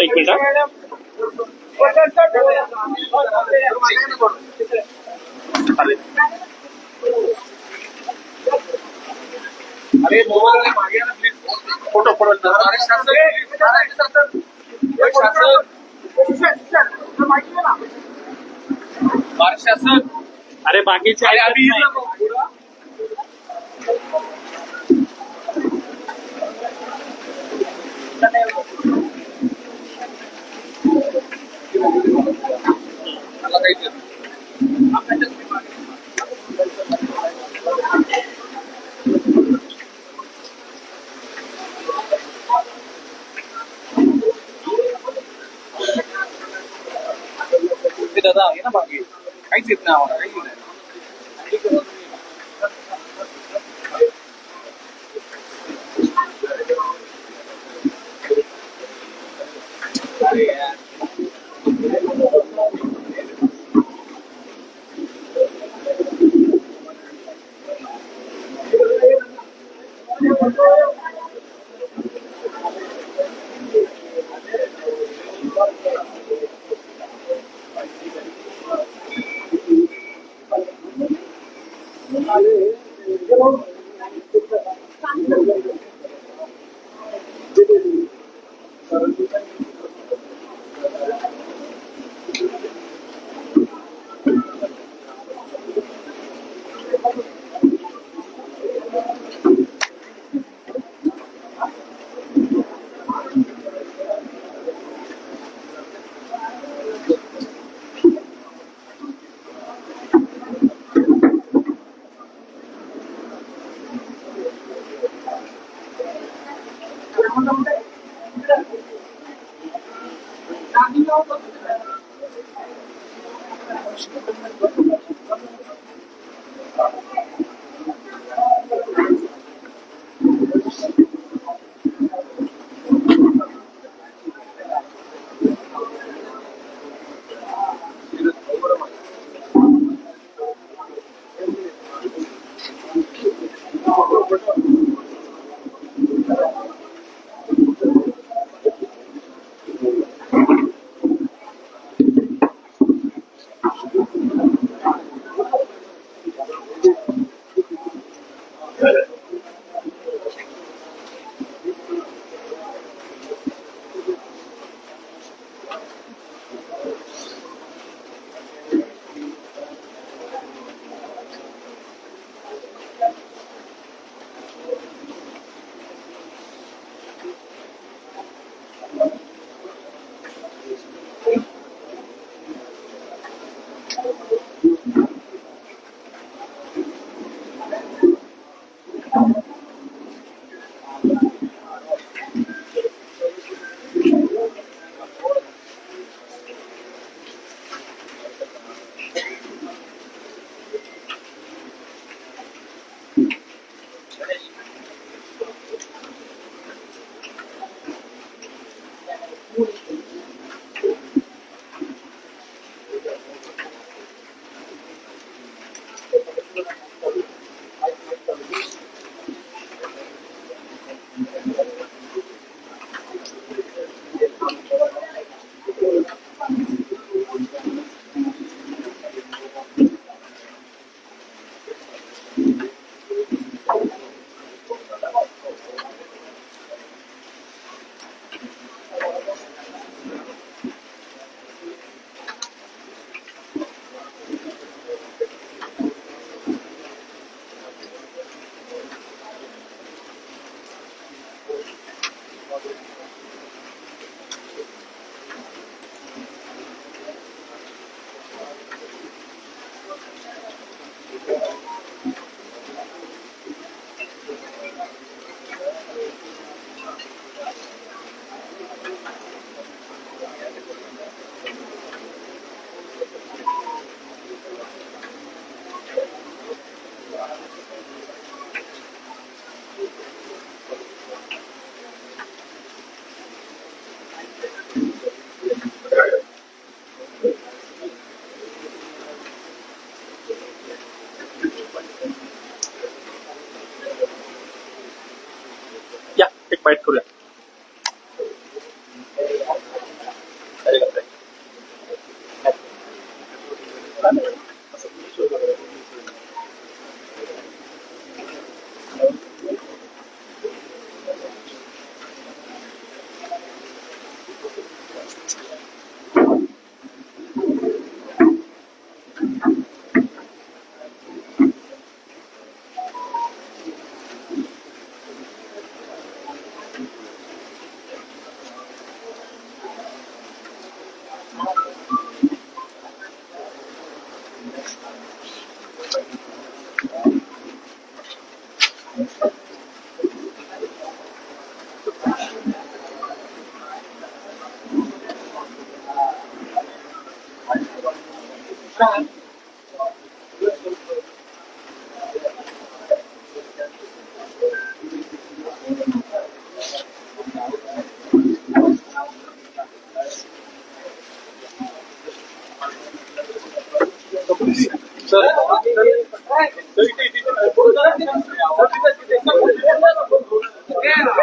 एक मिनिट. अरे मोबाईल मागे फोटो फोटो शासन अरे बाकीचे अरे ऐकत आम्ही नाही. इथं पुढं. मला काहीच येत नाही. आपल्याच्याच मी मागे. ते दादा आहे ना मागे काहीच येत नाही आम्हाला Valeu! Gracias. particular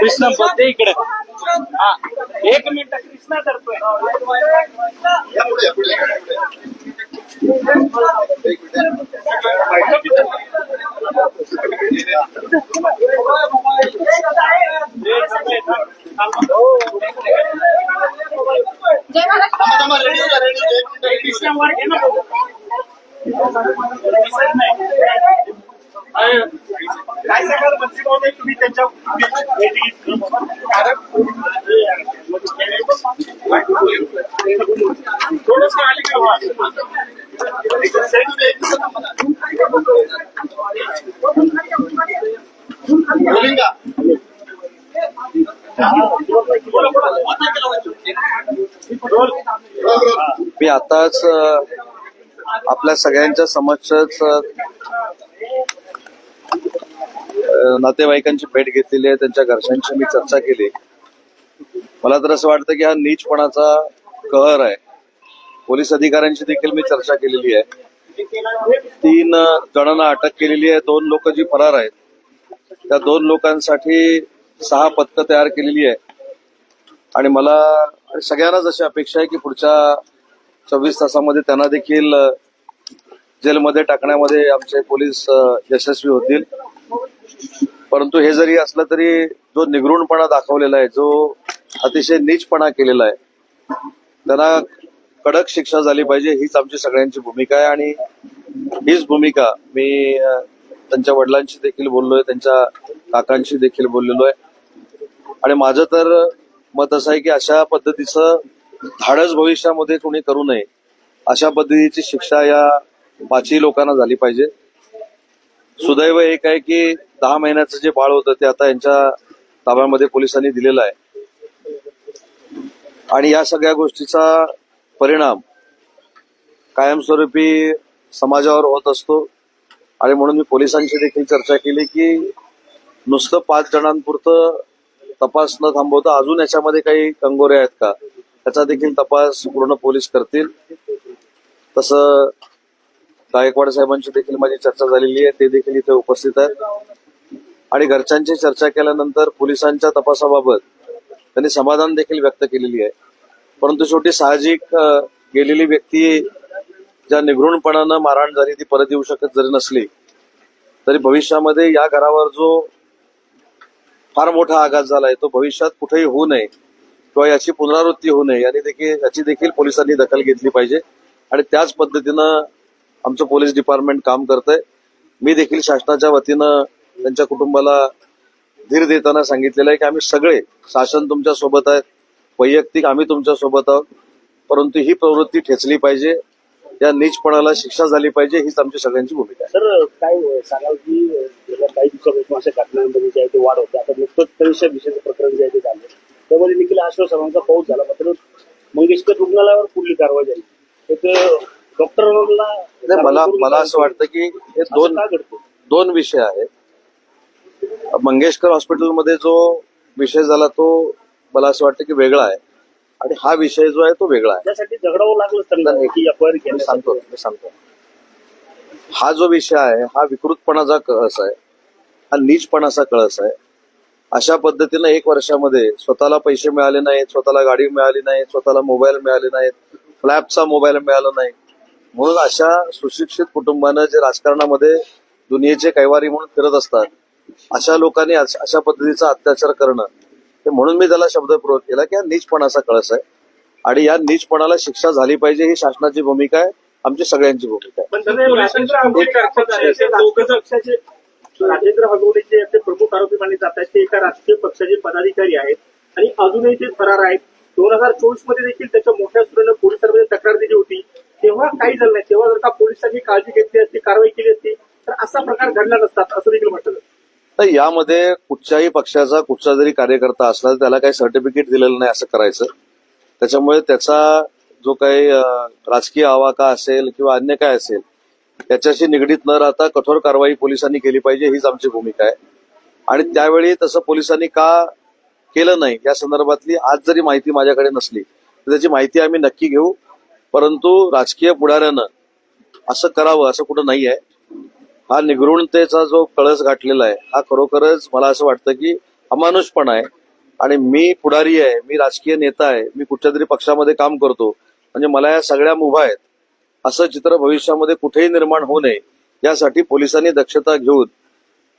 कृष्णा बद्दे इकडे. हा एक मिनिट कृष्णा करतोय जय महाराष्ट्र कृष्णा वर घे ना दिसत नाही. अरे, काय सांगाल मंत्री महोदय तुम्ही त्यांच्या घेतली? थोडंसं आली का व्हा? मी आताच आपल्या सगळ्यांच्या समक्षच नातेवाईकांची भेट घेतलेली आहे त्यांच्या घरच्यांशी मी चर्चा केली. मला तर असं वाटतं की हा नीचपणाचा कहर आहे. पोलीस अधिकाऱ्यांशी देखील मी चर्चा केलेली आहे. तीन जणांना अटक केलेली आहे दोन लोक जी फरार आहेत त्या दोन लोकांसाठी सहा पथकं तयार केलेली आहे. आणि मला सगळ्यांनाच अशी अपेक्षा आहे की पुढच्या चोवीस तासामध्ये त्यांना देखील जेलमध्ये टाकण्यामध्ये आमचे पोलीस यशस्वी होतील. परंतु हे जरी असलं तरी जो निगृणपणा दाखवलेला आहे जो अतिशय नीचपणा केलेला आहे त्यांना कडक शिक्षा झाली पाहिजे हीच आमची सगळ्यांची भूमिका आहे. आणि हीच भूमिका मी त्यांच्या वडिलांशी देखील बोललोय त्यांच्या काकांशी देखील बोललेलो आहे. आणि माझं तर मत असं आहे की अशा पद्धतीचं धाडस भविष्यामध्ये कुणी करू नये अशा पद्धतीची शिक्षा या पाचही लोकांना झाली पाहिजे. सुदैव एक आहे की दहा महिन्याचं जे बाळ होतं ते आता यांच्या ताब्यामध्ये पोलिसांनी दिलेलं आहे. आणि या सगळ्या गोष्टीचा परिणाम कायमस्वरूपी समाजावर होत असतो. आणि म्हणून मी पोलिसांशी देखील चर्चा केली की नुसतं पाच जणांपुरतं तपास न थांबवता अजून याच्यामध्ये काही कंगोरे आहेत का? त्याचा देखील तपास पूर्ण पोलीस करतील. तसं गायकवाड साहेबांची देखील माझी चर्चा झालेली आहे ते देखील इथे उपस्थित आहेत. आणि घरच्यांची चर्चा केल्यानंतर पोलिसांच्या तपासाबाबत त्यांनी समाधान देखील व्यक्त केलेली आहे. परंतु शेवटी साहजिक गेलेली व्यक्ती ज्या निघृणपणानं मारहाण झाली ती परत येऊ शकत जरी नसली तरी भविष्यामध्ये या घरावर जो फार मोठा आघात झालाय तो भविष्यात कुठेही होऊ नये किंवा याची पुनरावृत्ती होऊ नये याने देखील याची देखील पोलिसांनी दखल घेतली पाहिजे. आणि त्याच पद्धतीनं आमचं पोलीस डिपार्टमेंट काम करतंय. मी देखील शासनाच्या वतीनं त्यांच्या कुटुंबाला धीर देताना सांगितलेलं आहे की आम्ही सगळे शासन तुमच्यासोबत आहे वैयक्तिक आम्ही तुमच्यासोबत आहोत परंतु ही प्रवृत्ती ठेचली पाहिजे या नीचपणाला शिक्षा झाली पाहिजे हीच आमची सगळ्यांची भूमिका आहे. सर काय सांगाल की गेल्या काही दिवसापासून अशा घटनांमध्ये जे आहे ते वाढ होते. आता नुकतंच विशेष विषयाचं प्रकरण जे आहे ते झालं. त्यामध्ये देखील आश्वासनांचा पाऊस झाला. मात्र मंगेशकर रुग्णालयावर पुढली कारवाई झाली. एक डॉक्टरांना नाही, मला मला असं वाटतं की हे दोन दोन विषय आहेत. मंगेशकर हॉस्पिटलमध्ये जो विषय झाला तो मला असं वाटतं की वेगळा आहे. आणि हा विषय जो आहे तो वेगळा आहे. त्यासाठी झगडावं लागलं की मी सांगतो मी सांगतो. हा जो विषय आहे हा विकृतपणाचा कळस आहे. हा नीचपणाचा कळस आहे. अशा पद्धतीनं एक वर्षामध्ये स्वतःला पैसे मिळाले नाहीत स्वतःला गाडी मिळाली नाही स्वतःला मोबाईल मिळाले नाहीत फ्लॅपचा मोबाईल मिळाला नाही. म्हणून अशा सुशिक्षित कुटुंबानं जे राजकारणामध्ये दुनियेचे कैवारी म्हणून फिरत असतात अशा लोकांनी अशा पद्धतीचा अत्याचार करणं हे म्हणून मी त्याला शब्दप्रयोग केला की हा नीचपणाचा कळस आहे. आणि या नीचपणाला शिक्षा झाली पाहिजे ही शासनाची भूमिका आहे आमची सगळ्यांची भूमिका आहे. राजेंद्र हगवले जे याचे प्रमुख आरोपी मानले जातात ते एका राजकीय पक्षाचे पदाधिकारी आहेत. आणि अजूनही ते फरार आहेत दोन हजार चोवीसमध्ये देखील त्याच्या मोठ्या सुरेनं पोलिसांमध्ये तक्रार दिली होती. तेव्हा काही झालं नाही. तेव्हा जर का पोलिसांनी काळजी घेतली असती कारवाई केली असती तर असा प्रकार घडला नसतात असं देखील म्हटलं तर यामध्ये कुठच्याही पक्षाचा कुठचा जरी कार्यकर्ता असला तर त्याला काही सर्टिफिकेट दिलेलं नाही असं करायचं. त्याच्यामुळे त्याचा जो काही राजकीय आवाका असेल किंवा अन्य काय असेल त्याच्याशी निगडीत न राहता कठोर कारवाई पोलिसांनी केली पाहिजे हीच आमची भूमिका आहे. आणि त्यावेळी तसं पोलिसांनी का केलं नाही या संदर्भातली आज जरी माहिती माझ्याकडे नसली तर त्याची माहिती आम्ही नक्की घेऊ. परंतु राजकीय पुढाऱ्यानं असं करावं असं कुठं नाही आहे हा निगृणतेचा जो कळस गाठलेला आहे हा खरोखरच मला असं वाटतं की अमानुषपणा आहे. आणि मी पुढारी आहे मी राजकीय नेता आहे मी कुठच्या तरी पक्षामध्ये काम करतो. म्हणजे मला या सगळ्या मुभा आहेत. असं चित्र भविष्यामध्ये कुठेही निर्माण होऊ नये यासाठी पोलिसांनी दक्षता घेऊन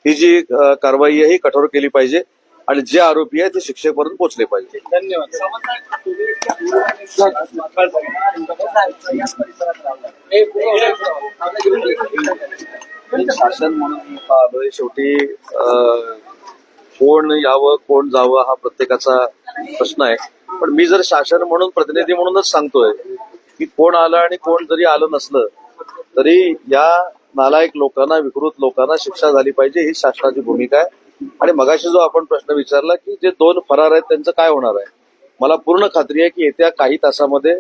ही जी कारवाई आहे ही कठोर केली पाहिजे आणि जे आरोपी आहेत ते शिक्षेपर्यंत पोहोचले पाहिजे. धन्यवाद. शासन म्हणून शेवटी कोण यावं कोण जावं हा प्रत्येकाचा प्रश्न आहे. पण मी जर शासन म्हणून प्रतिनिधी म्हणूनच सांगतोय की कोण आलं आणि कोण जरी आलं नसलं तरी या नालायक लोकांना विकृत लोकांना शिक्षा झाली पाहिजे ही शासनाची भूमिका आहे. आणि मगाशी जो आपण प्रश्न विचारला की जे दोन फरार आहेत त्यांचं काय होणार आहे? मला पूर्ण खात्री आहे की येत्या काही तासामध्ये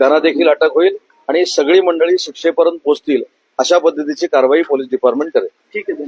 त्यांना देखील अटक होईल आणि सगळी मंडळी शिक्षेपर्यंत पोहोचतील अशा पद्धतीची कारवाई पोलीस डिपार्टमेंट करेल. ठीक आहे